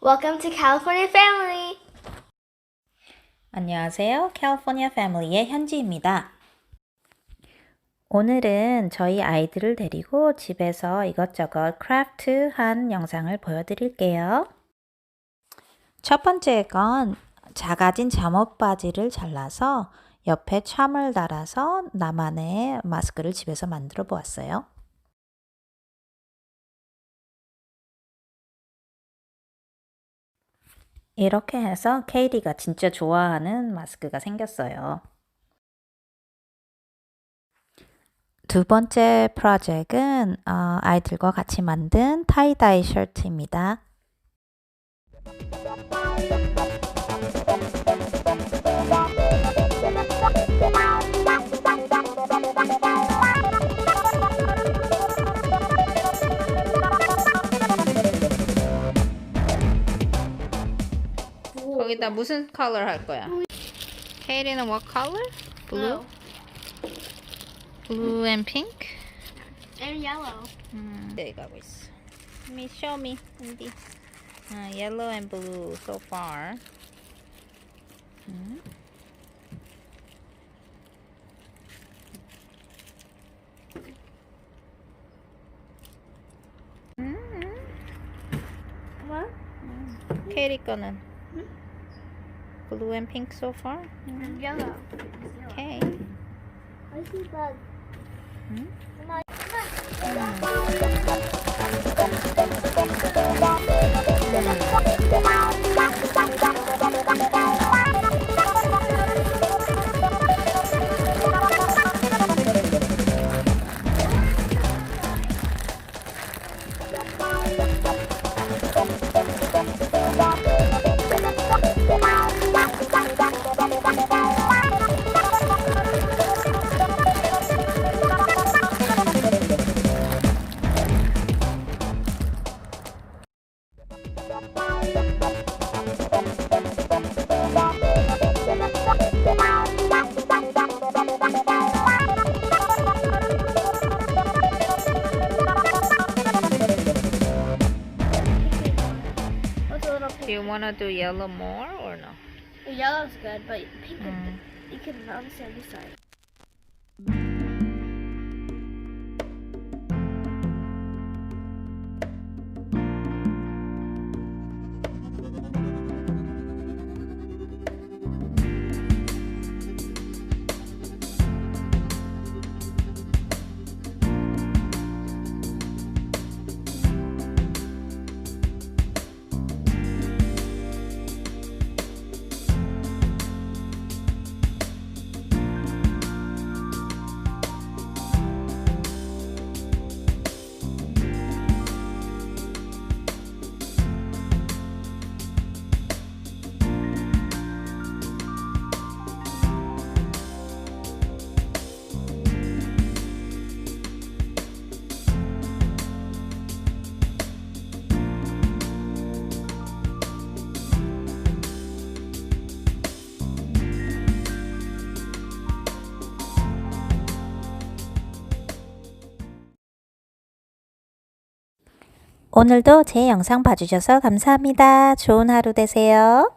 Welcome to California Family. 안녕하세요. 캘리포니아 패밀리의 현지입니다. 오늘은 저희 아이들을 데리고 집에서 이것저것 크래프트한 영상을 보여드릴게요. 첫 번째 건 작아진 잠옷 바지를 잘라서 옆에 참을 달아서 나만의 마스크를 집에서 만들어 보았어요. 이렇게 해서 케이리가 진짜 좋아하는 마스크가 생겼어요. 두 번째 프로젝트는 어, 아이들과 같이 만든 타이다이 셔츠입니다. 거기다 무슨 컬러 할 거야? 케이리는 what color? Blue? Blue and pink? And yellow. 음, 네, 가고 있어. Let me show me. 어디? 아, yellow and blue so far. 음. What? 케이리 거는 blue and pink so far. And yellow. Okay. I see that. Hmm? Do you want to do yellow more or no? Yellow's good, but pink, mm. you can bounce the side. 오늘도 제 영상 봐주셔서 감사합니다. 좋은 하루 되세요.